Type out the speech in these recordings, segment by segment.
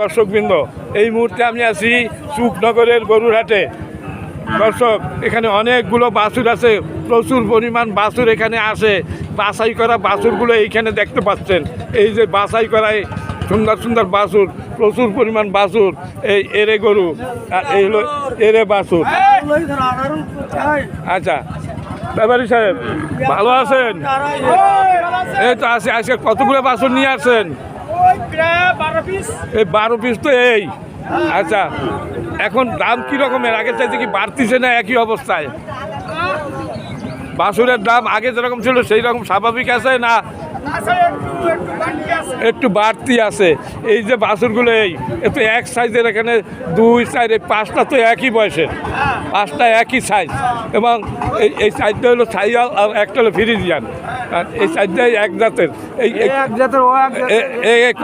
দর্শকবৃন্দ, এই মুহূর্তে আমি আছি সুখনগরের গরুরহাটে। দর্শক, এখানে অনেকগুলো বাছুর আছে, প্রচুর পরিমাণ বাছুর এখানে আসে। বাছাই করা বাছুরগুলো এইখানে দেখতে পাচ্ছেন। এই যে বাছাই করায় সুন্দর সুন্দর বাছুর, প্রচুর পরিমাণ বাছুর, এই এরে গরু, আর এই হলো এরে বাছুর। আচ্ছা ব্যাপারী সাহেব, ভালো আছেন? এই তো আছে, আজকে কতগুলো বাছুর নিয়ে আসছেন? এই বারো পিস তো এই। আচ্ছা এখন দাম কি রকমের? আগে চাইতে কি বাড়তিছে না একই অবস্থায়? বাসুরের দাম আগে যেরকম ছিল সেই রকম স্বাভাবিক আছে না একটু বাড়তি আছে। এই যে বাছুরগুলো এই তো এক সাইজের এখানে দুই সাইজ এই পাঁচটা তো একই বয়সের। পাঁচটা একই সাইজ। এবং এই এই সাইজটা হলো সাইয়াল আর একটা হলো ফিরিজিয়ান। আর এই সাইজটাই এক জাতের। এই এক জাতের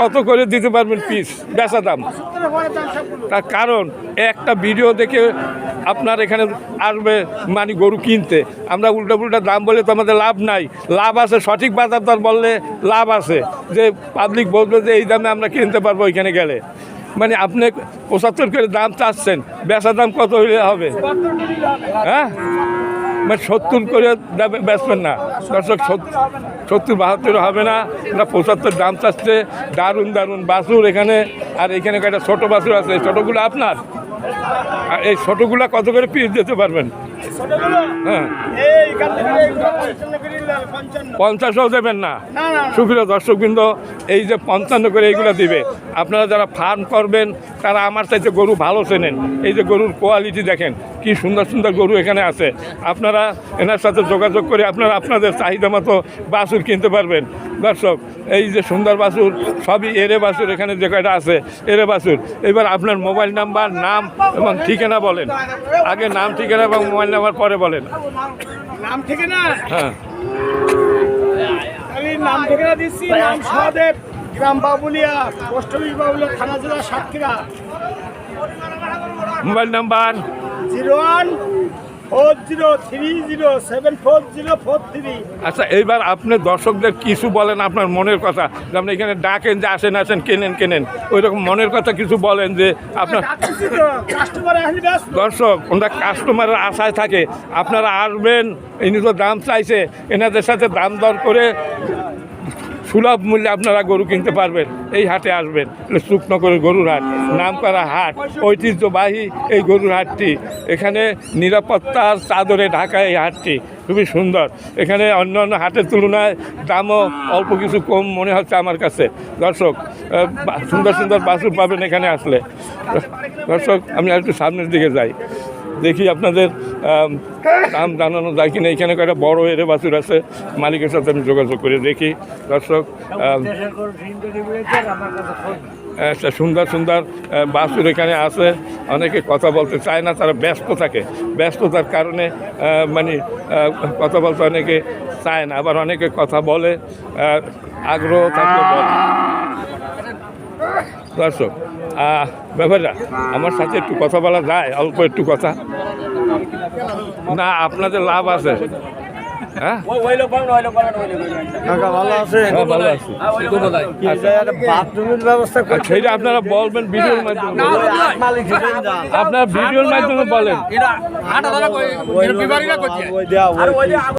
কত করে দিতে পারবেন পিস বেচা দাম। তার কারণ একটা ভিডিও দেখে আপনার এখানে আসবে মানে গরু কিনতে। আমরা উল্টা উল্টা দাম বলে তো আমাদের লাভ নাই। লাভ আছে, সঠিক বাজার দর বললে লাভ আছে। যে পাবলিক বলবে যে এই দামে আমরা কিনতে পারব ওইখানে গেলে। মানে আপনি পঁচাত্তর করে দাম চাচ্ছেন বেচা দাম কত হইলে হবে? হ্যাঁ? মানে সত্তর করে দামে বেচবেন না। দর্শক সত্তর, বাহাত্তর হবে না। না, পঁচাত্তর দাম চাচ্ছে। দারুণ দারুণ বাছুর এখানে। আর এখানে একটা ছোটো বাছুর আছে। ছোটোগুলো আপনার? এই ছোটগুলা কত করে পিস দিতে পারবেন? হ্যাঁ। পঞ্চাশও দেবেন না। সুপ্রিয় দর্শকবৃন্দ এই যে পঞ্চান্ন করে এইগুলো দিবে আপনারা যারা ফার্ম করবেন তারা আমার চাইতে গরু ভালো চেনেন। এই যে গরুর কোয়ালিটি দেখেন কি সুন্দর সুন্দর গরু এখানে আছে। আপনারা এনার সাথে যোগাযোগ করে আপনারা আপনাদের চাহিদা মতো বাছুর কিনতে পারবেন। দর্শক এই যে সুন্দর বাছুর সবই এরে বাছুর এখানে যে কয়টা আছে এরে বাছুর। এবার আপনার মোবাইল নাম্বার নাম এবং ঠিকানা বলেন। আগে নাম ঠিকানা এবং মোবাইল নাম্বার পরে বলেন। নাম থেকে না হ্যাঁ নাম থেকে না দিচ্ছি নাম সহদেব গ্রাম বাবুলিয়া পোস্ট অফিস বাবুলিয়া থানা জেলা Satkhira. Mobile number? Zero one আচ্ছা এইবার আপনি দর্শকদের কিছু বলেন আপনার মনের কথা। যেমন এখানে ডাকেন যে আসেন আসেন, কেনেন কেনেন। ওই রকম মনের কথা কিছু বলেন যে আপনার দর্শক, ওনারা কাস্টমারের আশায় থাকে। আপনারা আসবেন, ইনি তো দাম চাইছে। এনাদের সাথে দাম দর করে সুলভ মূল্যে আপনারা গরু কিনতে পারবেন, এই হাটে আসবেন। শুকনগরের গরুর হাট নাম করা হাট, ঐতিহ্যবাহী এই গরুর হাটটি। এখানে নিরাপত্তার চাদরে ঢাকা এই হাটটি, খুবই সুন্দর। এখানে অন্য অন্য হাটের তুলনায় দামও অল্প কিছু কম মনে হচ্ছে আমার কাছে। দর্শক সুন্দর সুন্দর বাছুর পাবেন এখানে আসলে। দর্শক, আমি একটু সামনের দিকে যাই। দেখি আপনাদের দাম জানানো যায় কিনা। এখানে একটা বড় এরে বাছুর আছে। মালিকের সাথে আমি যোগাযোগ করে দেখি। দর্শক একটা সুন্দর সুন্দর বাছুর এখানে আছে। অনেকে কথা বলতে চায় না, তারা ব্যস্ত থাকে। ব্যস্ততার কারণে মানে কথা বলতে অনেকে চায় না। আবার অনেকে কথা বলে আগ্রহ থাকলে বলে। দর্শক ব্যাপারটা আমার সাথে একটু কথা বলা যায়? অল্প একটু কথা। না আপনাদের লাভ আছে। হ্যাঁ? ভালো আছে হ্যাঁ, ভালো আছি। আচ্ছা, বাথরুমের ব্যবস্থা আর আপনারা বলবেন ভিডিওর মাধ্যমে। আপনার ভিডিওর মাধ্যমে বলেন।